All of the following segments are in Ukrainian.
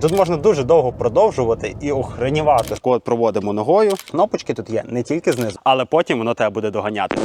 Тут можна дуже довго продовжувати і охренівати. Коли проводимо ногою, кнопочки тут є не тільки знизу, але потім воно тебе буде доганяти.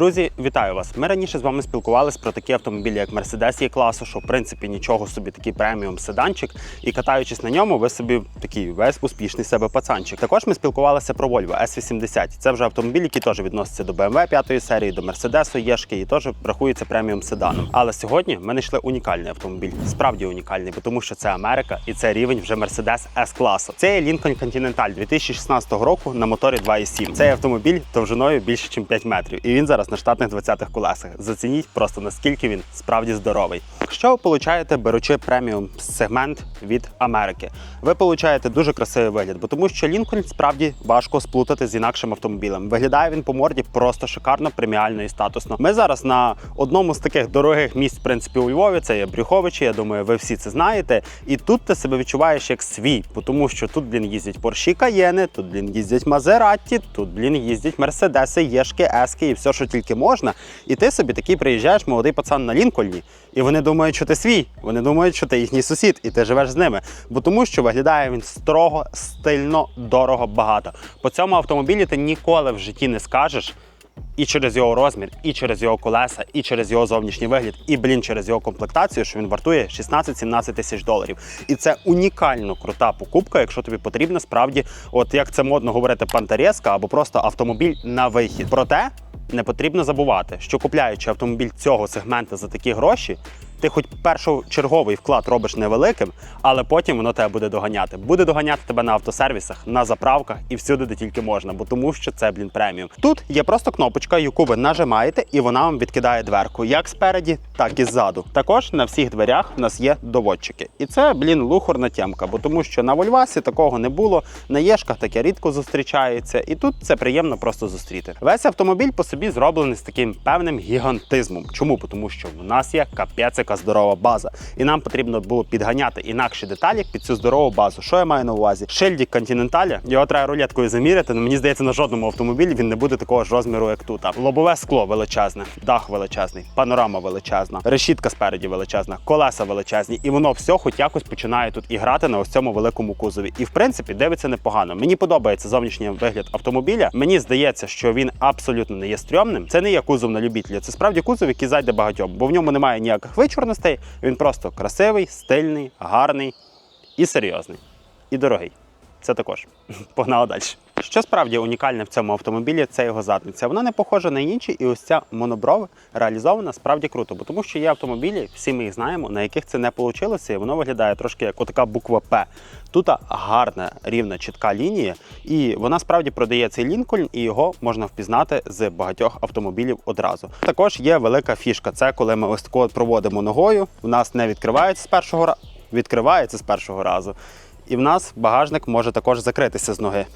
Друзі, вітаю вас! Ми раніше з вами спілкувалися про такі автомобілі, як Mercedes є класу, що в принципі нічого собі такий преміум седанчик, і катаючись на ньому, ви собі такий весь успішний себе пацанчик. Також ми спілкувалися про Volvo S80. Це вже автомобіль, який теж відноситься до BMW 5 серії, до Mercedes Єшки і теж рахується преміум седаном. Але сьогодні ми знайшли унікальний автомобіль, справді унікальний, тому що це Америка і це рівень вже Mercedes S класу. Це є Lincoln Continental 2016 року на моторі 2.7. Цей автомобіль довжиною більше, ніж 5 метрів, і він зараз на штатних 20-х колесах. Зацініть просто наскільки він справді здоровий. Що ви получаєте, беручи преміум сегмент від Америки? Ви получаєте дуже красивий вигляд, бо тому що Лінкольн справді важко сплутати з інакшим автомобілем. Виглядає він по морді просто шикарно, преміально і статусно. Ми зараз на одному з таких дорогих місць, в принципі, у Львові. Це є Брюховичі. Я думаю, ви всі це знаєте. І тут ти себе відчуваєш як свій, тому що тут, блін, їздять Порші Каєни, тут, блін, їздять Мазератті, тут, блін, їздять Мерседеси, Єшки, Ески і все, що тільки можна. І ти собі такий приїжджаєш, молодий пацан на Лінкольні, і вони думають, що ти свій. Вони думають, що ти їхній сусід, і ти живеш з ними. Бо тому, що виглядає він строго, стильно, дорого, багато. По цьому автомобілі ти ніколи в житті не скажеш. І через його розмір, і через його колеса, і через його зовнішній вигляд, і блін, через його комплектацію, що він вартує 16-17 тисяч доларів. І це унікально крута покупка, якщо тобі потрібна справді, от як це модно говорити, пантарєска або просто автомобіль на вихід. Проте не потрібно забувати, що купляючи автомобіль цього сегменту за такі гроші, ти хоч першочерговий вклад робиш невеликим, але потім воно тебе буде доганяти. Буде доганяти тебе на автосервісах, на заправках і всюди, де тільки можна, бо тому що це, блін, преміум. Тут є просто кнопочка, яку ви нажимаєте, і вона вам відкидає дверку, як спереді, так і ззаду. Також на всіх дверях в нас є доводчики. І це, блін, лухорна тємка, бо тому що на Вольвасі такого не було, на Єшках таке рідко зустрічається, і тут це приємно просто зустріти. Весь автомобіль по собі зроблений з таким певним гігантизмом. Чому? Тому що в нас є капець яка здорова база, і нам потрібно було підганяти інакші деталі під цю здорову базу. Що я маю на увазі? Шильдік Континенталя, його треба рулеткою заміряти. але мені здається, на жодному автомобілі він не буде такого ж розміру, як тут. Лобове скло величезне, дах величезний, панорама величезна, решітка спереді величезна, колеса величезні, і воно все хоч якось починає тут і грати на ось цьому великому кузові. І в принципі дивиться непогано. Мені подобається зовнішній вигляд автомобіля. Мені здається, що він абсолютно не є стрьомним. Це не є кузов на любителя. Це справді кузов, який зайде багатьом, бо в ньому немає ніяких вичурностей. Він просто красивий, стильний, гарний і серйозний, і дорогий. Це також. Погнали далі. Що справді унікальне в цьому автомобілі, це його задниця. Вона не похожа на інші, і ось ця моноброва реалізована справді круто, бо тому що є автомобілі, всі ми їх знаємо, на яких це не вийшло, і воно виглядає трошки як отака буква П. Тут гарна, рівна, чітка лінія, і вона справді продає цей Лінкольн, і його можна впізнати з багатьох автомобілів одразу. Також є велика фішка. Це коли ми ось тако проводимо ногою. В нас не відкривається з першого разу, відкривається з першого разу. І в нас багажник може також закритися з ноги.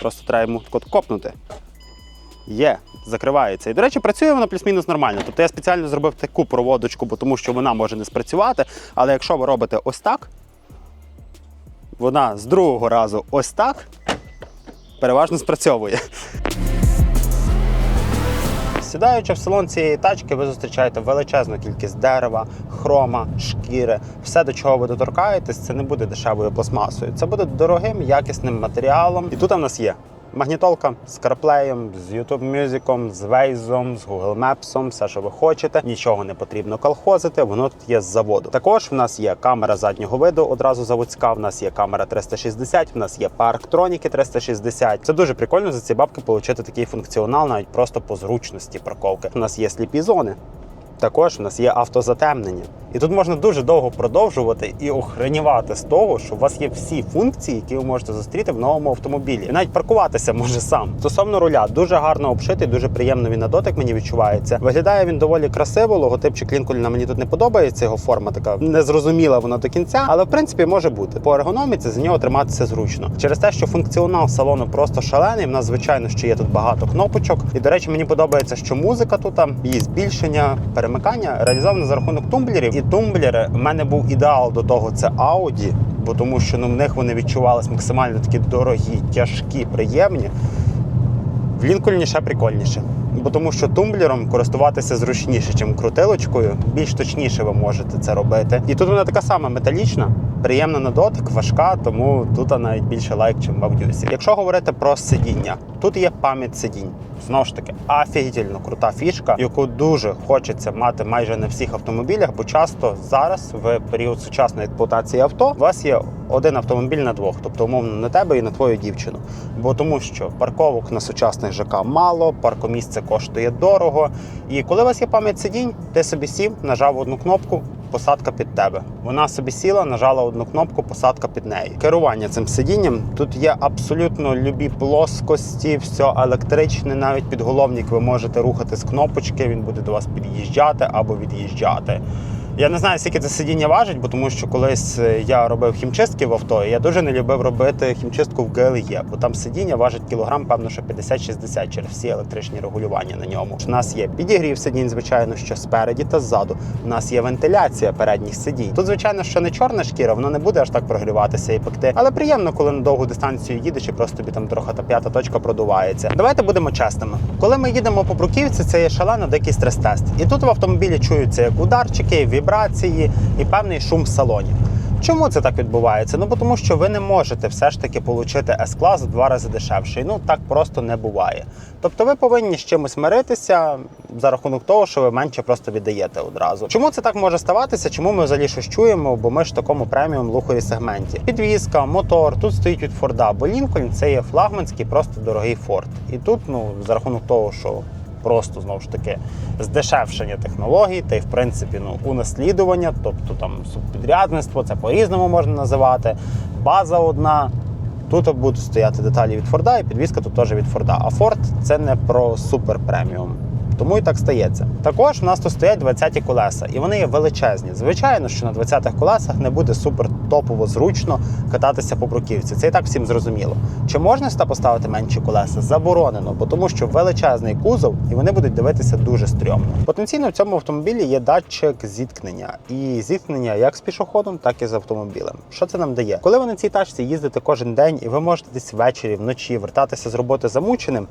Просто треба йому от копнути. Є, закривається. І, до речі, працює вона плюс-мінус нормально. Тобто я спеціально зробив таку проводочку, бо тому що вона може не спрацювати. Але якщо ви робите ось так, вона з другого разу ось так переважно спрацьовує. Сідаючи в салон цієї тачки, ви зустрічаєте величезну кількість дерева, хрома, шкіри. Все, до чого ви доторкаєтесь, це не буде дешевою пластмасою. Це буде дорогим, якісним матеріалом. І тут у нас є магнітолка з CarPlay, з YouTube Music, з Waze, з Google Maps, все, що ви хочете. Нічого не потрібно колхозити, воно тут є з заводу. Також в нас є камера заднього виду, одразу заводська. В нас є камера 360, в нас є парктроніки 360. Це дуже прикольно за ці бабки отримати такий функціонал, навіть просто по зручності парковки. У нас є сліпі зони. Також в нас є автозатемнення. І тут можна дуже довго продовжувати і охренівати з того, що у вас є всі функції, які ви можете зустріти в новому автомобілі. І навіть паркуватися може сам. Стосовно руля, дуже гарно обшитий, дуже приємно він на дотик мені відчувається. Виглядає він доволі красиво. Логотипчик Лінкольна мені тут не подобається. Його форма така незрозуміла вона до кінця, але в принципі може бути. По ергономіці за нього триматися зручно. Через те, що функціонал салону просто шалений. В нас звичайно що є тут багато кнопочок. І до речі, мені подобається, що музика тут її збільшення, перемикання реалізовано за рахунок тумблерів. І тумблери в мене був ідеал до того. Це Audi, бо тому що ну, в них вони відчувались максимально такі дорогі, тяжкі, приємні. В Лінкольні ще прикольніше. Бо тому що тумблером користуватися зручніше, ніж крутилочкою. Більш точніше ви можете це робити. І тут вона така сама металічна, приємна на дотик, важка, тому тут навіть більше лайк, ніж в Авдюсі. Якщо говорити про сидіння, тут є пам'ять сидінь. Знову ж таки, офігітельно крута фішка, яку дуже хочеться мати майже на всіх автомобілях, бо часто зараз, в період сучасної експлуатації авто, у вас є один автомобіль на двох, тобто умовно на тебе і на твою дівчину. Бо тому, що парковок на сучасних ЖК мало, паркомісце коштує дорого. І коли у вас є пам'ять сидінь, ти собі сів, нажав одну кнопку. Посадка під тебе. Вона собі сіла, нажала одну кнопку, посадка під неї. Керування цим сидінням тут є абсолютно любі плоскості, все електричне, навіть підголовник ви можете рухати з кнопочки, він буде до вас під'їжджати або від'їжджати. Я не знаю, скільки це сидіння важить, бо тому що колись е, я робив хімчистки в авто, і я дуже не любив робити хімчистку в ГЛЄ, бо там сидіння важить кілограм, певно, що 50-60 через всі електричні регулювання на ньому. У нас є підігрів сидінь, звичайно, що спереді та ззаду. У нас є вентиляція передніх сидінь. Тут, звичайно, що не чорна шкіра, воно не буде аж так прогріватися і пекти. Але приємно, коли на довгу дистанцію їдеш і просто тобі там трохи та п'ята точка продувається. Давайте будемо чесними. Коли ми їдемо по бруківці, це є шалено дикий стрес-тест. І тут в автомобілі чуються як ударчики, вібрації і певний шум в салоні. Чому це так відбувається? Ну тому, що ви не можете все ж таки отримати С-клас в два рази дешевший. Ну так просто не буває. Тобто ви повинні з чимось миритися за рахунок того, що ви менше просто віддаєте одразу. Чому це так може ставатися? Чому ми взагалі щось чуємо? Бо ми ж в такому преміум лухові сегменті. Підвізка, мотор, тут стоїть від Форда, бо Лінкольн це є флагманський, просто дорогий Форд. І тут, ну за рахунок того, що просто знову ж таки здешевшення технологій, та й в принципі ну унаслідування, тобто там субпідрядництво, це по-різному можна називати. База одна. Тут будуть стояти деталі від Форда, і підвізка тут теж від Форда. А Форд це не про супер преміум. Тому і так стається. Також в нас тут стоять 20-ті колеса, і вони є величезні. Звичайно, що на 20-х колесах не буде супер топово зручно кататися по бруківці. Це і так всім зрозуміло. Чи можна сюди поставити менші колеса? Заборонено, бо тому що величезний кузов, і вони будуть дивитися дуже стрьомно. Потенційно в цьому автомобілі є датчик зіткнення, і зіткнення як з пішоходом, так і з автомобілем. Що це нам дає? Коли ви на цій тачці їздите кожен день, і ви можете десь ввечері, вночі вертатися з роботи замученим,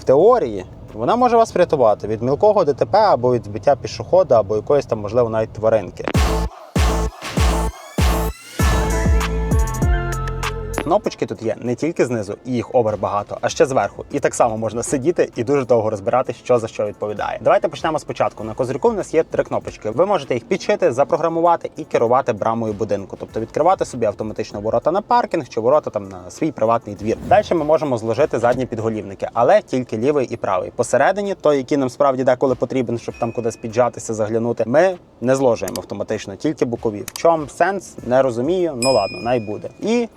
в теорії вона може вас врятувати від мілкого ДТП або від збиття пішохода, або якоїсь там, можливо, навіть тваринки. Кнопочки тут є не тільки знизу, і їх обер багато, а ще зверху. І так само можна сидіти і дуже довго розбирати, що за що відповідає. Давайте почнемо спочатку. На козирьку в нас є три кнопочки. Ви можете їх підшити, запрограмувати і керувати брамою будинку, тобто відкривати собі автоматично ворота на паркінг чи ворота там на свій приватний двір. Далі ми можемо зложити задні підголівники, але тільки лівий і правий. Посередині, той, який нам справді деколи потрібен, щоб там кудись піджатися, заглянути, ми не зложуємо автоматично, тільки бокові. В чому сенс? Не розумію. Ну ладно, най буде. І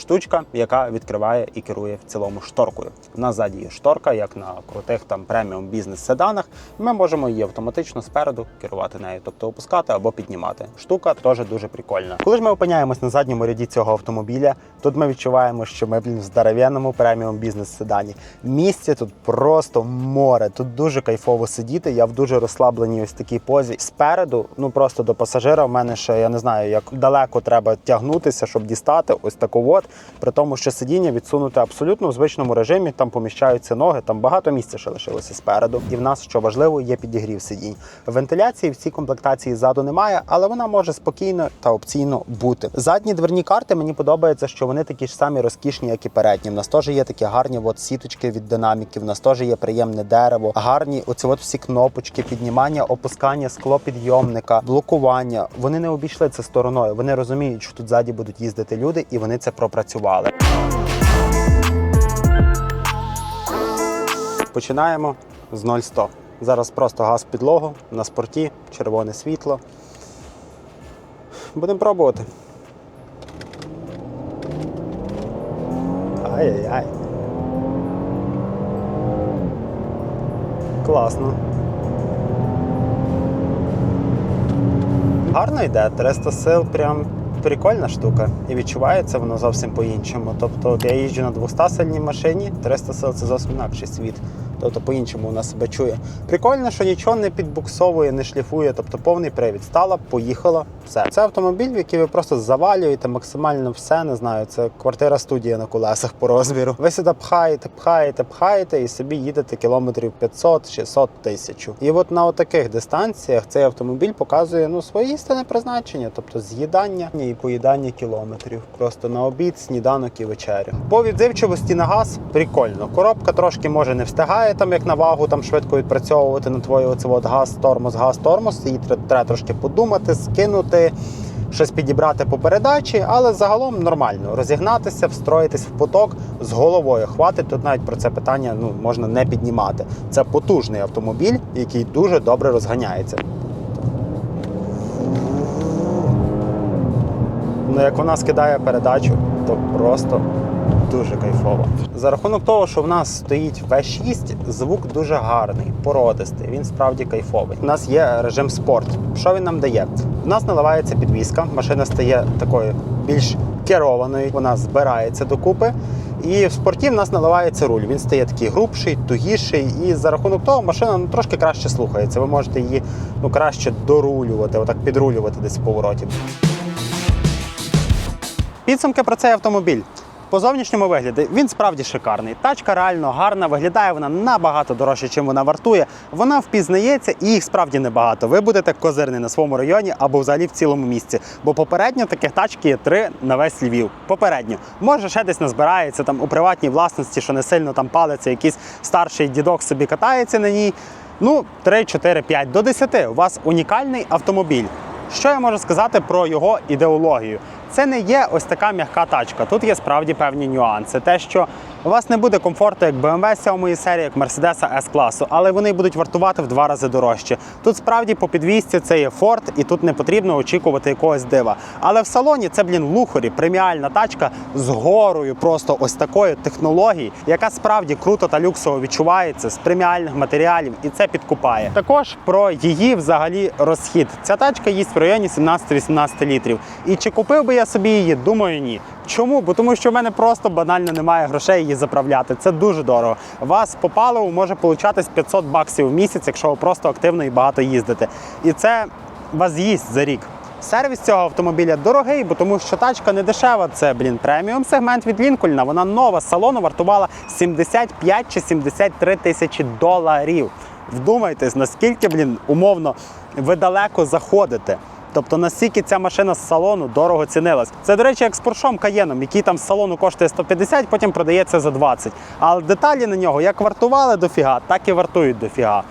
штучка, яка відкриває і керує в цілому шторкою. На ззаді є шторка, як на крутих там преміум бізнес седанах. Ми можемо її автоматично спереду керувати нею, тобто опускати або піднімати. Штука теж дуже прикольна. Коли ж ми опиняємось на задньому ряді цього автомобіля, тут ми відчуваємо, що ми блін в здоровенному преміум бізнес седані. Місця тут просто море. Тут дуже кайфово сидіти. Я в дуже розслабленій ось такій позі. Спереду, ну просто до пасажира, в мене ще я не знаю, як далеко треба тягнутися, щоб дістати ось таку от. При тому, що сидіння відсунуте абсолютно в звичному режимі, там поміщаються ноги, там багато місця ще лишилося спереду. І в нас, що важливо, є підігрів сидінь. Вентиляції в цій комплектації ззаду немає, але вона може спокійно та опційно бути. Задні дверні карти мені подобається, що вони такі ж самі розкішні, як і передні. В нас теж є такі гарні от сіточки від динаміків, в нас теж є приємне дерево, гарні оці от всі кнопочки, піднімання, опускання склопідйомника, блокування. Вони не обійшли це стороною. Вони розуміють, що тут ззаді будуть їздити люди, і вони це пропрацювали. Починаємо з 0-100. Зараз просто газ підлогу на спорті, червоне світло. Будемо пробувати. Ай-яй-яй. Класно. Гарно йде, 300 сил, прям прикольна штука. І відчувається воно зовсім по-іншому. Тобто, я їжджу на 200 сильній машині, 300 сил це зовсім інакший світ. Тобто по-іншому вона себе чує. Прикольно, що нічого не підбуксовує, не шліфує, тобто повний привід. Стала, поїхала, все. Це автомобіль, в який ви просто завалюєте максимально все, не знаю, це квартира-студія на колесах по розміру. Ви сюди пхаєте, пхаєте, пхаєте і собі їдете кілометрів 500, 600, тисячу. І от на таких дистанціях цей автомобіль показує ну своє істинне призначення, тобто з'їдання і поїдання кілометрів. Просто на обід, сніданок і вечерю. По відзивчивості на газ прикольно. Коробка трошки може не встигає там, як на вагу, там швидко відпрацьовувати на твою оце от газ, тормоз, газ, тормоз. Її треба трошки подумати, скинути. Щось підібрати по передачі, але загалом нормально розігнатися, встроїтись в поток з головою. Хватить тут навіть про це питання ну можна не піднімати. Це потужний автомобіль, який дуже добре розганяється. Ну, як вона скидає передачу, то просто дуже кайфово. За рахунок того, що в нас стоїть V6, звук дуже гарний, породистий. Він справді кайфовий. У нас є режим спорт. Що він нам дає? В нас наливається підвіска, машина стає такою більш керованою, вона збирається докупи. І в спорті в нас наливається руль. Він стає такий грубший, тугіший, і за рахунок того машина ну, трошки краще слухається. Ви можете її ну, краще дорулювати, отак підрулювати десь в повороті. Підсумки про цей автомобіль. По зовнішньому вигляду він справді шикарний. Тачка реально гарна, виглядає вона набагато дорожче, чим вона вартує. Вона впізнається і їх справді небагато. Ви будете козирний на своєму районі або взагалі в цілому місці. Бо попередньо таких тачки є три на весь Львів. Попередньо. Може, ще десь назбирається там у приватній власності, що не сильно там палиться, якийсь старший дідок собі катається на ній. Ну, 3, 4, 5 до 10. У вас унікальний автомобіль. Що я можу сказати про його ідеологію? Це не є ось така м'яка тачка. Тут є справді певні нюанси. Те, що у вас не буде комфорту як BMW 7 серії, як Mercedes S класу, але вони будуть вартувати в два рази дорожче. Тут справді по підвісці це є Ford, і тут не потрібно очікувати якогось дива. Але в салоні це, блін, лухарі, преміальна тачка з горою просто ось такої технології, яка справді круто та люксово відчувається з преміальних матеріалів, і це підкупає. Також про її взагалі розхід. Ця тачка їсть в районі 17-18 літрів. І чи купив би я собі її? Думаю, ні. Чому? Бо тому що в мене просто банально немає грошей її заправляти. Це дуже дорого. Вас по паливу може получатись 500 баксів в місяць, якщо ви просто активно і багато їздите. І це вас з'їсть за рік. Сервіс цього автомобіля дорогий, бо тому що тачка не дешева. Це блін преміум сегмент від Лінкольна. Вона нова з салону вартувала 75 чи 73 тисячі доларів. Вдумайтесь, наскільки блін умовно ви далеко заходите. Тобто настільки ця машина з салону дорого цінилась. Це, до речі, як з Поршом Каєном, який там з салону коштує 150, потім продається за 20. Але деталі на нього як вартували дофіга, так і вартують дофіга.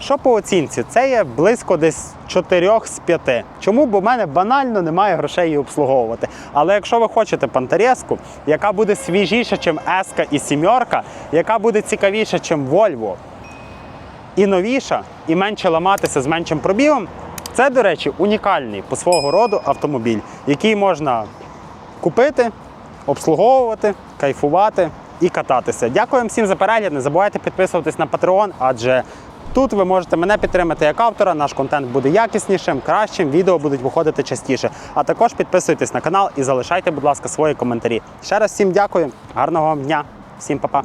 Що по оцінці? Це є близько десь 4 з 5. Чому? Бо в мене банально немає грошей її обслуговувати. Але якщо ви хочете пантереску, яка буде свіжіша, ніж Еска і сімерка, яка буде цікавіша, ніж Volvo, і новіша, і менше ламатися з меншим пробігом, це, до речі, унікальний по свого роду автомобіль, який можна купити, обслуговувати, кайфувати і кататися. Дякую всім за перегляд. Не забувайте підписуватись на Patreon, адже тут ви можете мене підтримати як автора. Наш контент буде якіснішим, кращим, відео будуть виходити частіше. А також підписуйтесь на канал і залишайте, будь ласка, свої коментарі. Ще раз всім дякую, гарного вам дня, всім па-па.